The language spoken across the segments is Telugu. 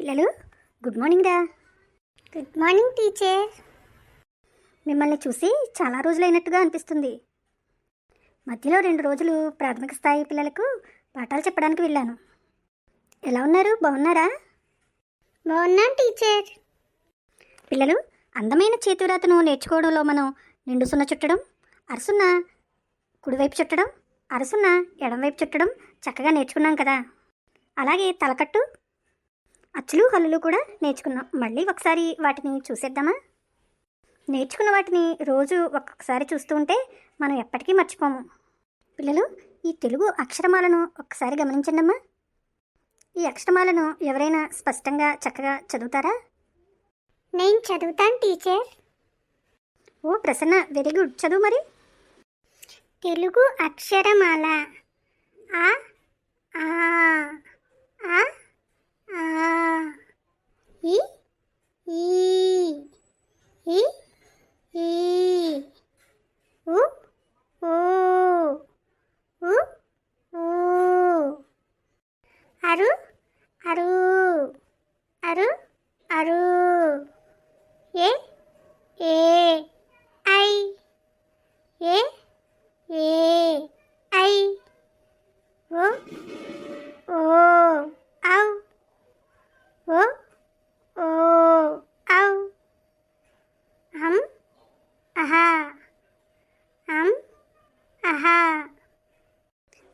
పిల్లలు గుడ్ మార్నింగ్ రా. గుడ్ మార్నింగ్ టీచర్ మిమ్మల్ని చూసి చాలా రోజులైనట్టుగా అనిపిస్తుంది. మధ్యలో రెండు రోజులు ప్రాథమిక స్థాయి పిల్లలకు పాఠాలు చెప్పడానికి వెళ్ళాను. ఎలా ఉన్నారు? బాగున్నారా? బాగున్నాం టీచర్ పిల్లలు అందమైన చేతివ్రాతను నేర్చుకోవడంలో మనం నిండు సున్న చుట్టడం అరసున్న కుడివైపు చుట్టడం అరసున్న ఎడంవైపు చుట్టడం చక్కగా నేర్చుకున్నాం కదా. అలాగే తలకట్టు అచ్చులు హల్లులు కూడా నేర్చుకున్నాం. మళ్ళీ ఒకసారి వాటిని చూసేద్దామా? నేర్చుకున్న వాటిని రోజు ఒక్కొక్కసారి చూస్తూ ఉంటే మనం ఎప్పటికీ మర్చిపోము. పిల్లలు ఈ తెలుగు అక్షరమాలను ఒక్కసారి గమనించండి అమ్మా ఈ అక్షరమాలను ఎవరైనా స్పష్టంగా చక్కగా చదువుతారా? నేను చదువుతాను టీచర్. ఓ ప్రసన్న వెరీ గుడ్. చదువు మరి. తెలుగు అక్షరమాల. ఆ ఆ ఆ ఆ ఈ ఈ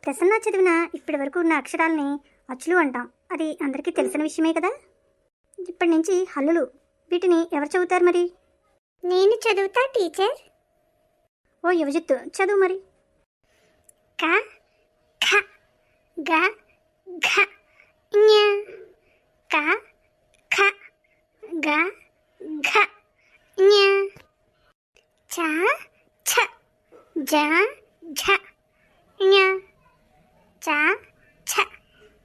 ప్రసన్న చదివిన ఇప్పటి వరకు ఉన్న అక్షరాల్ని అచ్చులు అంటాం. అది అందరికీ తెలిసిన విషయమే కదా? ఇప్పటి నుంచి హల్లులు. వీటిని ఎవరు చదువుతారు మరి? నేను చదువుతా టీచర్. ఓ యువజిత్తు. చదువు మరి. క ఖ గ ఘ ఞ క ఖ గ ఘ ఞ. చ ఛ జ ఝ ఞ. చ ఛ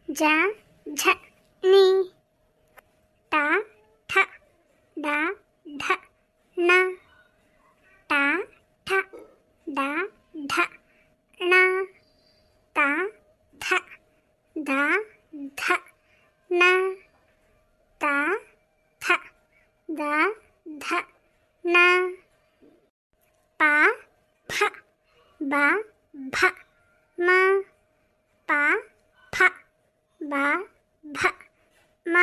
జ బ భ మ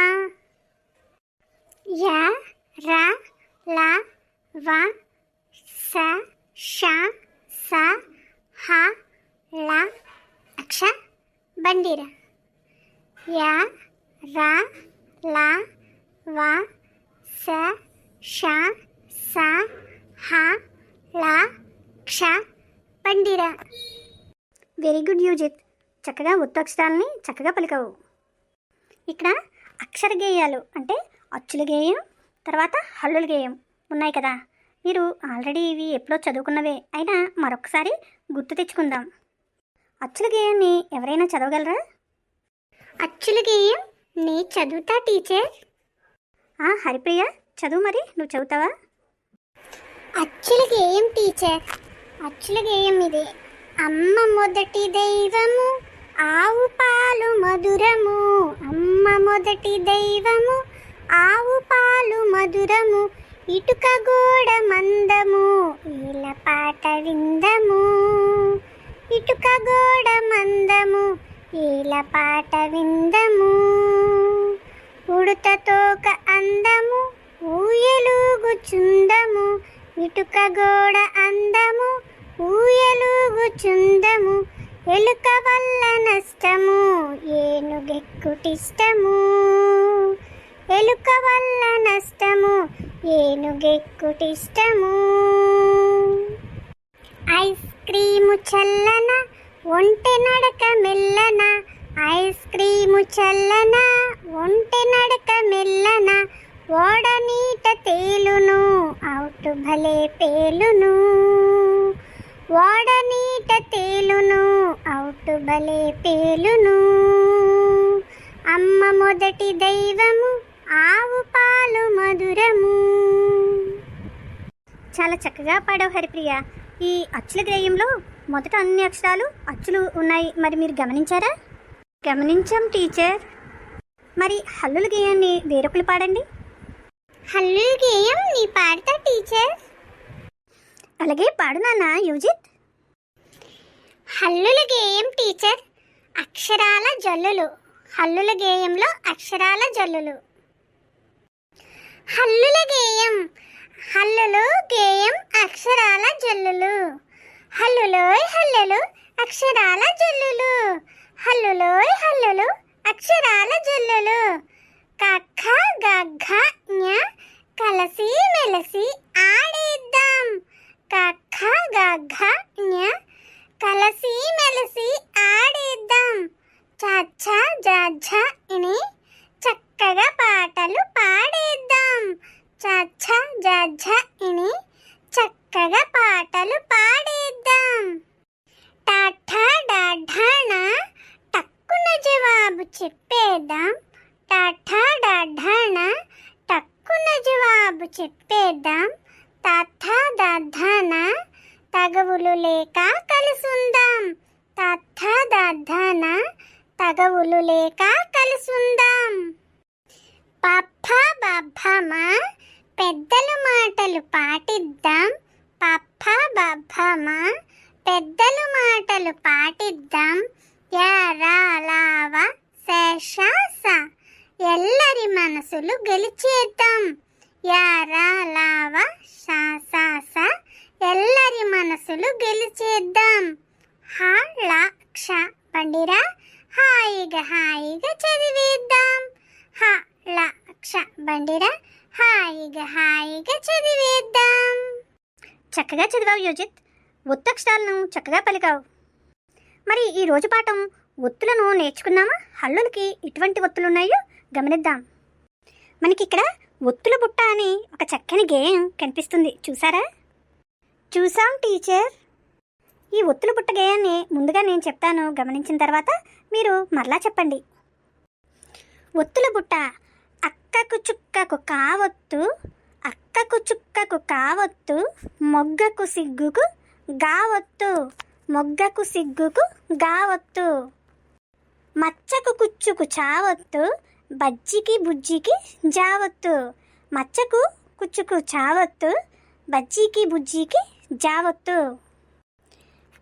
య ర ల వ స ష స హ ల అక్ష బండిర య ర ల వ స ష స హ ల క్ష బండిర వెరీ గుడ్ యూజిత్ చక్కగా ఉత్తక్షరాలని చక్కగా పలికవు. ఇక్కడ అక్షర గేయాలు అంటే అచ్చుల గేయం తర్వాత హల్లుల గేయం ఉన్నాయి కదా. మీరు ఆల్రెడీ ఇవి ఎప్పుడో చదువుకున్నవే. అయినా మరొకసారి గుర్తు తెచ్చుకుందాం. అచ్చుల గేయాన్ని ఎవరైనా చదవగలరా? అచ్చుల గేయం నే చదువుతా టీచర్? ఆ హరిప్రియ చదువు మరి. నువ్వు చదువుతావా? అచ్చుల గేయం టీచర్. అచ్చుల గేయం ఇది. అమ్మ మొదటి దైవము. ఆవు పాలు మధురము అమ్మ మొదటి దైవము ఆవు పాలు మధురము ఇటుక గోడ మందము ఈల పాట విందము. ఇటుక గోడ మందము ఈల పాట విందము. ఉడుత తోక అందము ఊయలుగు చుందము ఇటుక గోడ అందము ఊయలుగు చుందము ఎలుక వల్ల నష్టము ఏనుగెక్కుటిష్టము. ఎలుక వల్ల నష్టము ఏనుగెక్కుటిష్టము. ఐస్ క్రీము చల్లన ఒంటె నడక మెల్లన. ఐస్ క్రీము చల్లన ఒంటె నడక మెల్లన. ఓడ నీట తేలును అవుటు భలే పేలును. ఓడ నీట తేలును భలే పేలును అమ్మ మొదటి దైవము ఆవు పాలు మధురము. చాలా చక్కగా పాడావు హరిప్రియ. ఈ అచ్చుల గ్రేయంలో మొదట అన్ని అక్షరాలు అచ్చులు ఉన్నాయి. మరి మీరు గమనించారా? గమనించాం టీచర్. మరి హల్లుల గేయాన్ని వేరొకరు పాడండి. హల్లుల గేయం నీ పాడతా టీచర్. అలాగే పాడు నాన్న యుజిత్. హల్లుల గేయం టీచర్. అక్షరాల జల్లులు. హల్లుల గేయంలో అక్షరాల జల్లులు. హల్లుల గేయం. హల్లులు గేయం అక్షరాల జల్లులు. హల్లులోయ్ హల్లులు అక్షరాల జల్లులు. హల్లులోయ్ హల్లులు అక్షరాల జల్లులు. కక్క గగ్గ జ్ఞ కలసి మెలసి ఆడేద్దాం. కక్క గగ్గ జ్ఞ కలసి మెలసి ఆడేద్దాం. చచ్చ జాజా ఇని చక్కగా పాటలు పాడేద్దాం. చచ్చ జాజా ఇని చక్కగా పాటలు పాడేద్దాం. టాఠా డాఢాణ టక్కున జవాబు చెప్పేద్దాం. టాఠా డాఢాణ టక్కున జవాబు చెప్పేద్దాం. తథ దాధాన తగవులు లేక కలుసుందాం తథ దధన తగవులు లేక కలుసుందాం. పప్ప బబ్బమా పెద్దల మాటలు పాటిద్దాం. పప్ప బబ్బమా పెద్దల మాటలు పాటిద్దాం. యారాలావ శేషాస ఎల్లరి మనసులు గెలిచేద్దాం. యారాలావ శాసాస ఎల్లరి మనసులు గెలిచేద్దాం. హాళ క్ష పండిరా హాయిగా హాయిగా చదివేద్దాం. హ లక్ష క్ష బండిరా. హాయిగా హాయిగా చదివేద్దాం. చక్కగా చదివావు యోజిత్. ఒత్తక్షరాలను చక్కగా పలికావు. మరి ఈ రోజు పాఠం ఒత్తులను నేర్చుకున్నామా? హల్లులకి ఎటువంటి ఒత్తులు ఉన్నాయో గమనిద్దాం. మనకి ఇక్కడ ఒత్తుల బుట్ట అని ఒక చక్కని గేయం కనిపిస్తుంది. చూసారా? చూసాం టీచర్? ఈ ఒత్తులు బుట్ట గేయాన్ని ముందుగా నేను చెప్తాను గమనించిన తర్వాత మీరు మరలా చెప్పండి. ఒత్తుల బుట్ట అక్కకు చుక్కకు కావొత్తు అక్కకు చుక్కకు కావొత్తు మొగ్గకు సిగ్గుకు గావొత్తు మొగ్గకు సిగ్గుకు గావొత్తు. మచ్చకు కుచ్చుకు చావొత్తు బజ్జికి బుజ్జికి జావొత్తు. మచ్చకు కుచ్చుకు చావొత్తు బజ్జికి బుజ్జికి జావొత్తు.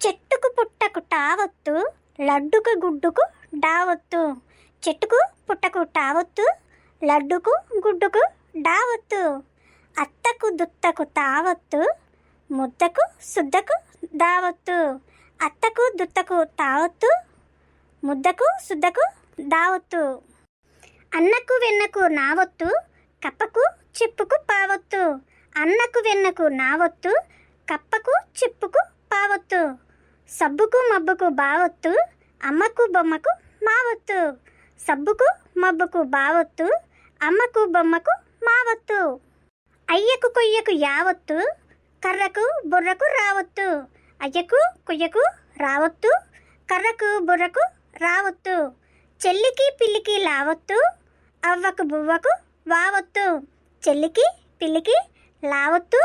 చెట్టుకు పుట్టకు టావొత్తు లడ్డుకు గుడ్డుకు డావొత్తు. చెట్టుకు పుట్టకు టావొత్తు లడ్డుకు గుడ్డుకు డావొత్తు. అత్తకు దుత్తకు తావొత్తు ముద్దకు శుద్ధకు దావొత్తు అత్తకు దుత్తకు తావొత్తు ముద్దకు శుద్ధకు దావొత్తు అన్నకు వెన్నకు నావొత్తు కప్పకు చెప్పుకు పావొత్తు. అన్నకు వెన్నకు నావొత్తు కప్పకు చెప్పుకు పావొత్తు. సబ్బుకు మబ్బుకు బావొత్తు అమ్మకు బొమ్మకు మావొత్తు. సబ్బుకు మబ్బుకు బావొత్తు అమ్మకు బొమ్మకు మావొత్తు. అయ్యకు కొయ్యకు యావత్తు కర్రకు బుర్రకు రావత్తు. అయ్యకు కొయ్యకు రావత్తు కర్రకు బుర్రకు రావత్తు. చెల్లికి పిల్లికి లావత్తు అవ్వకు బువ్వకు వావత్తు. చెల్లికి పిల్లికి లావత్తు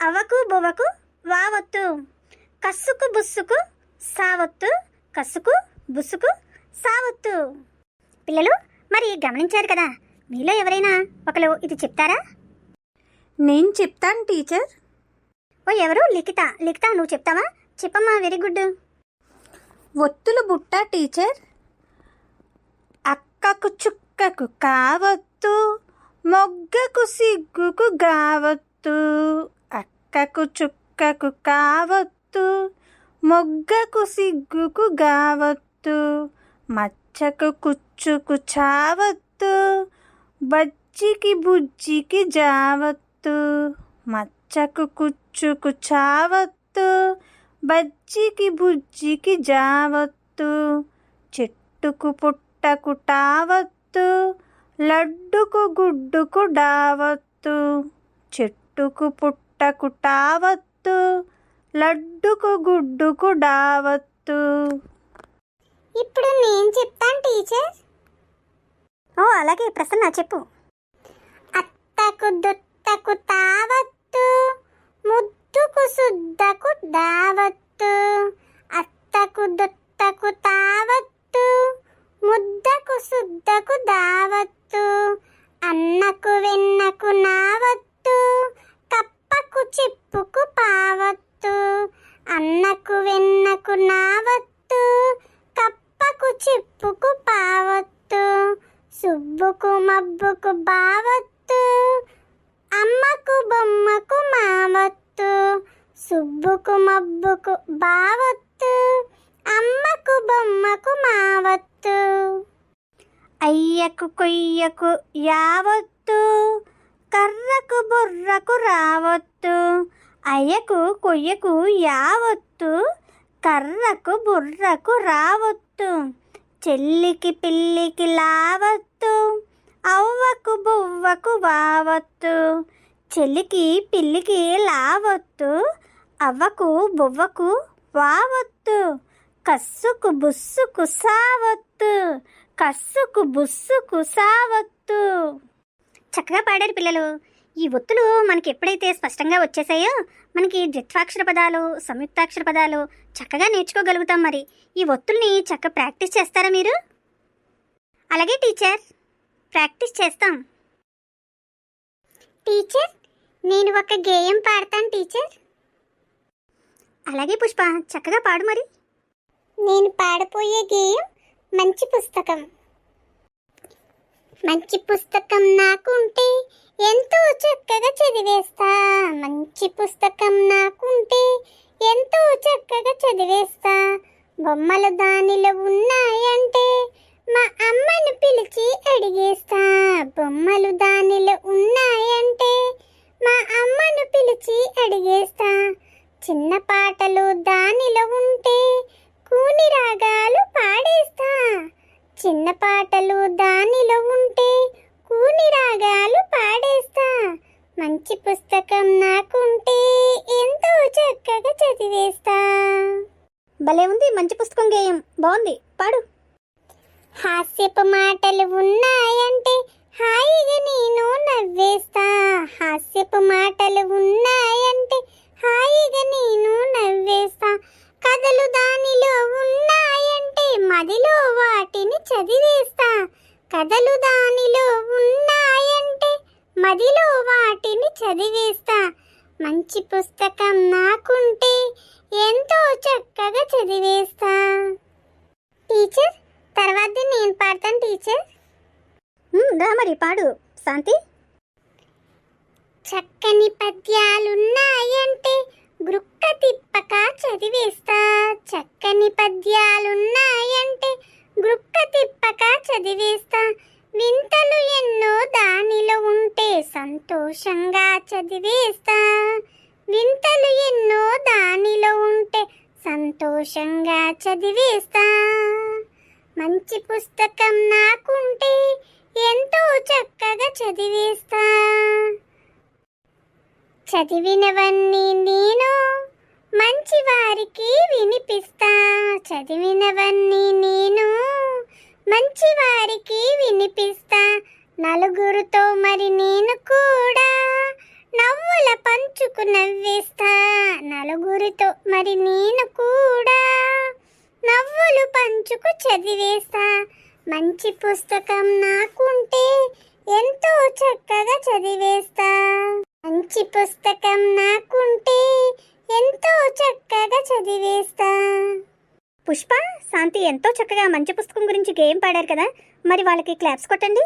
అవ్వకు బువ్వకు వావత్తు. కస్సుకు బుస్సుకు సావత్తు కస్సుకు బుస్సుకు సావత్తు. పిల్లలు మరి గమనించారు కదా మీలో ఎవరైనా ఒకరు ఇది చెప్తారా? నేను చెప్తాను టీచర్. ఓ ఎవరు? లిఖిత. లిఖిత నువ్వు చెప్తావా? చెప్పమ్మా వెరీ గుడ్. ఒత్తుల బుట్ట టీచర్. అక్కకు చుక్కకు కావత్తు మొగ్గకు సిగ్గుకు గావత్తు. అక్కకు చుక్కకు కావత్తు. మొగ్గకు సిగ్గుకు గావత్తు మచ్చకు కుచ్చుకు చావత్తు బజ్జికి బుజ్జికి జావత్తు మచ్చకు కుచ్చుకు చావత్తు బజ్జికి బుజ్జికి జావత్తు చెట్టుకు పుట్టకు టావత్తు లడ్డుకు గుడ్డుకు డావత్తు చెట్టుకు పుట్టకు టావత్తు లడ్డుకు గుడ్డుకు డావత్తు. ఇప్పుడు నేను చెప్తాను టీచర్. ఓ అలాగే ప్రసన్న చెప్పు. అత్తకు దుత్తకు సుబ్బుకు మబ్బుకు బావత్తు అమ్మకు బొమ్మకు మావత్తు. అయ్యకు కొయ్యకు యావత్తు కర్రకు బుర్రకు రావత్తు. అయ్యకు కొయ్యకు యావత్తు కర్రకు బుర్రకు రావత్తు. చెల్లికి పిల్లికి లావత్తు అవ్వకు బువ్వకు వావత్తు. చెల్లికి పిల్లికి లావత్తు అవ్వకు బువ్వకు వావత్తు. కస్సుకు బుస్సుకు సావత్తు. కస్సుకు బుస్సుకు సావత్తు. చక్కగా పాడారు పిల్లలు. ఈ ఒత్తులు మనకి ఎప్పుడైతే స్పష్టంగా వచ్చేసాయో మనకి ద్విత్వాక్షర పదాలు సంయుక్తాక్షర పదాలు చక్కగా నేర్చుకోగలుగుతాం మరి. ఈ ఒత్తుల్ని చక్క ప్రాక్టీస్ చేస్తారా మీరు? అలాగే టీచర్ ప్రాక్టీస్ చేస్తాం. టీచర్ నేను ఒక గేయం పాడతాను టీచర్. అలాగే పుష్ప చక్కగా పాడు మరి. నేను పాడపోయే గేయం మంచి పుస్తకం. మంచి పుస్తకం నాకుంటే ఎంతో చక్కగా చదివేస్తా. మంచి పుస్తకం నాకుంటే ఎంతో చక్కగా చదివేస్తా. బొమ్మలు దానిలో ఉన్నాయంటే మా అమ్మను పిలిచి అడిగేస్తా. బొమ్మలు దానిలో ఉన్నాయంటే మా అమ్మను పిలిచి అడిగేస్తా. చిన్న పాటలు దానిలో ఉంటే కూని రాగాలు పాడేస్తా. చిన్న పాటలు దానిలో ఉంటే కూని రాగాలు పాడేస్తా. మంచి పుస్తకం నాకుంటే ఎంతో చక్కగా చదివేస్తా. భలే ఉంది మంచి పుస్తకం గేయం. బాగుంది పాడు. హాస్యపు మాటలు ఉన్నాయంటే హాయిగా నేను నవ్వేస్తా. హాస్యపు మాటలు ఉన్నాయంటే హాయిగా నేను నవ్వేస్తా. కథలు దానిలో ఉన్నాయంటే మదిలో వాటిని చదివేస్తా. కథలు దానిలో ఉన్నాయంటే మదిలో వాటిని చదివేస్తా. మంచి పుస్తకం నాకుంటే ఎంతో చక్కగా చదివేస్తా. టీచర్ తర్వాత నేను పాడతాను టీచర్. ఉమ్, రా మరి పాడు. శాంతి? చక్కని పద్యాలున్నాయంటే గ్రుక్క తిప్పక చదివేస్తా. చక్కని పద్యాలున్నాయంటే గ్రుక్క తిప్పక చదివేస్తా. వింతలు ఎన్నో దానిలో ఉంటే సంతోషంగా చదివేస్తా. వింతలు ఎన్నో దానిలో ఉంటే సంతోషంగా చదివేస్తా. మంచి పుస్తకం నాకుంటే ఎంతో చక్కగా చదివేస్తా. చదివినవన్నీ నేను మంచి వారికి వినిపిస్తా. చదివినవన్నీ నేను మంచి వారికి వినిపిస్తా. నలుగురితో మరి నేను కూడా నవ్వుల పంచుకు నవ్వేస్తా. నలుగురితో మరి నేను కూడా నవ్వులు పంచుకు చదివేస్తా. మంచి పుస్తకం నాకుంటే ఎంతో చక్కగా చదివేస్తా. మంచి పుస్తకం నాకుంటే ఎంతో చక్కగా చదివేస్తా. పుష్ప శాంతి ఎంతో చక్కగా మంచి పుస్తకం గురించి గేమ్ పాడారు కదా మరి వాళ్ళకి క్లాప్స్ కొట్టండి.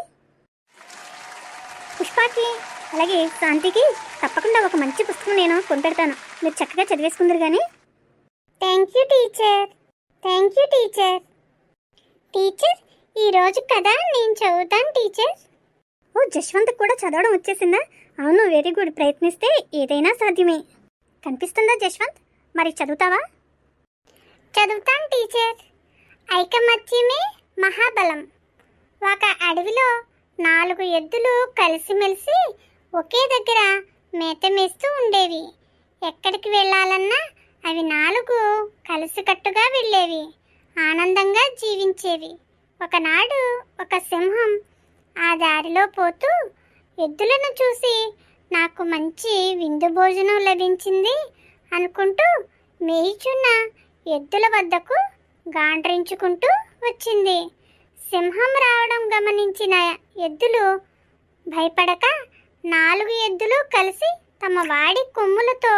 పుష్పకి అలాగే శాంతికి తప్పకుండా ఒక మంచి పుస్తకం నేను కొనిపెడతాను. మీరు చక్కగా చదివేసుకుందరు కానీ thank you teacher thank you teacher teacher ఈరోజు కదా నేను చదువుతాను టీచర్ ఓ జశ్వంత్ కూడా చదవడం వచ్చేసిందా? అవును వెరీ గుడ్ ప్రయత్నిస్తే ఏదైనా సాధ్యమే. కనిపిస్తుందా జశ్వంత్? మరి చదువుతావా? చదువుతాను టీచర్ ఐకమత్యమే మహాబలం. ఒక అడవిలో నాలుగు ఎద్దులు కలిసిమెలిసి ఒకే దగ్గర మేత మేస్తూ ఉండేవి. ఎక్కడికి వెళ్ళాలన్నా అవి నాలుగు కలిసికట్టుగా వెళ్ళేవి. ఆనందంగా జీవించేవి. ఒకనాడు ఒక సింహం ఆ దారిలో పోతూ ఎద్దులను చూసి నాకు మంచి విందు భోజనం లభించింది అనుకుంటూ మేయిచున్న ఎద్దుల వద్దకు గాండ్రించుకుంటూ వచ్చింది. సింహం రావడం గమనించిన ఎద్దులు భయపడక నాలుగు ఎద్దులు కలిసి తమ వాడి కొమ్ములతో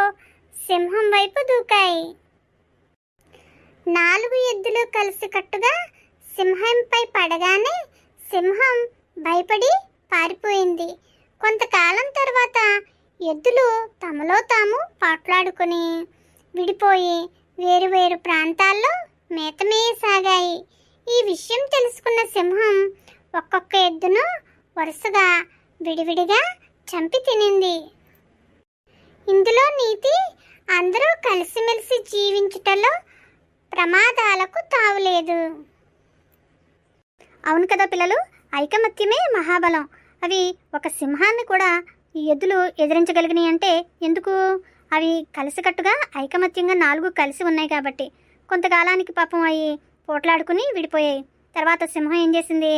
సింహం వైపు దూకాయి. నాలుగు ఎద్దులు కలిసి కట్టుగా సింహంపై పడగానే సింహం భయపడి పారిపోయింది. కొంతకాలం తర్వాత ఎద్దులు తమలో తాము పాట్లాడుకుని విడిపోయి వేరువేరు ప్రాంతాల్లో మేతమేయసాగాయి. ఈ విషయం తెలుసుకున్న సింహం ఒక్కొక్క ఎద్దును వరుసగా విడివిడిగా చంపి తినింది. ఇందులో నీతి అందరూ కలిసిమెలిసి జీవించుటలో ప్రమాదాలకు తావులేదు. అవును కదా పిల్లలు ఐకమత్యమే మహాబలం. అవి ఒక సింహాన్ని కూడా ఈ ఎద్దులు ఎదిరించగలిగినాయి అంటే ఎందుకు? అవి కలిసికట్టుగా ఐకమత్యంగా నాలుగు కలిసి ఉన్నాయి కాబట్టి. కొంతకాలానికి పాపం అవి పోట్లాడుకుని విడిపోయాయి. తర్వాత సింహం ఏం చేసింది?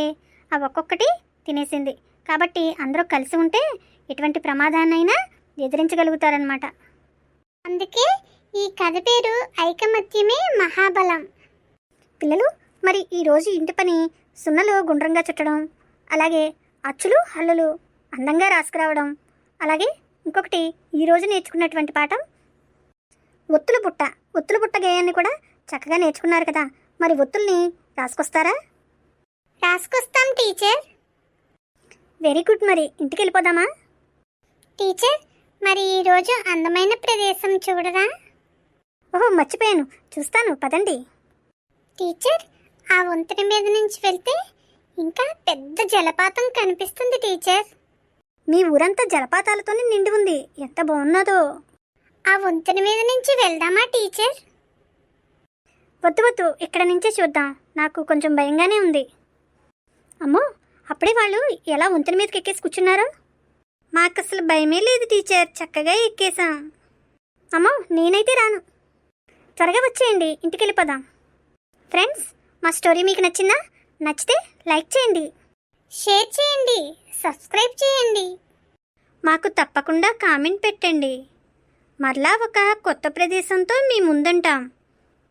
అవి ఒక్కొక్కటి తినేసింది. కాబట్టి అందరూ కలిసి ఉంటే ఎటువంటి ప్రమాదాన్నైనా ఎదిరించగలుగుతారనమాట అందుకే ఈ కథ పేరు ఐకమత్యమే మహాబలం. పిల్లలు మరి ఈరోజు ఇంటి పని సున్నలు గుండ్రంగా చుట్టడం అలాగే అచ్చులు హల్లులు అందంగా రాసుకురావడం. అలాగే ఇంకొకటి ఈరోజు నేర్చుకున్నటువంటి పాఠం ఒత్తుల బుట్ట ఒత్తుల బుట్ట గేయాన్ని కూడా చక్కగా నేర్చుకున్నారు కదా. మరి ఒత్తుల్ని రాసుకొస్తారా? రాసుకొస్తాం టీచర్. వెరీ గుడ్ మరి. ఇంటికి వెళ్ళిపోదామా టీచర్ మరి ఈరోజు అందమైన ప్రదేశం చూడరా? ఓహో మర్చిపోయాను. చూస్తాను. పదండి. టీచర్ ఆ వంతెన మీద నుంచి వెళ్తే ఇంకా పెద్ద జలపాతం కనిపిస్తుంది టీచర్. మీ ఊరంతా జలపాతాలతోనే నిండి ఉంది. ఎంత బాగున్నదో. ఆ వంతెన మీద నుంచి వెళ్దామా టీచర్? వద్దు వద్దు. ఇక్కడ నుంచే చూద్దాం. నాకు కొంచెం భయంగానే ఉంది. అమ్మో అప్పుడే వాళ్ళు ఎలా వంతెన మీదకి ఎక్కేసి కూర్చున్నారు? మాకు అసలు భయమే లేదు టీచర్. చక్కగా ఎక్కేసాం అమ్మో నేనైతే రాను. త్వరగా వచ్చేయండి. ఇంటికి వెళ్ళిపోదాం ఫ్రెండ్స్ మా స్టోరీ మీకు నచ్చిందా? నచ్చితే లైక్ చేయండి షేర్ చేయండి సబ్స్క్రైబ్ చేయండి. మాకు తప్పకుండా కామెంట్ పెట్టండి. మరలా ఒక కొత్త ప్రదేశంతో మీ ముందుంటాం.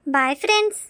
Bye friends.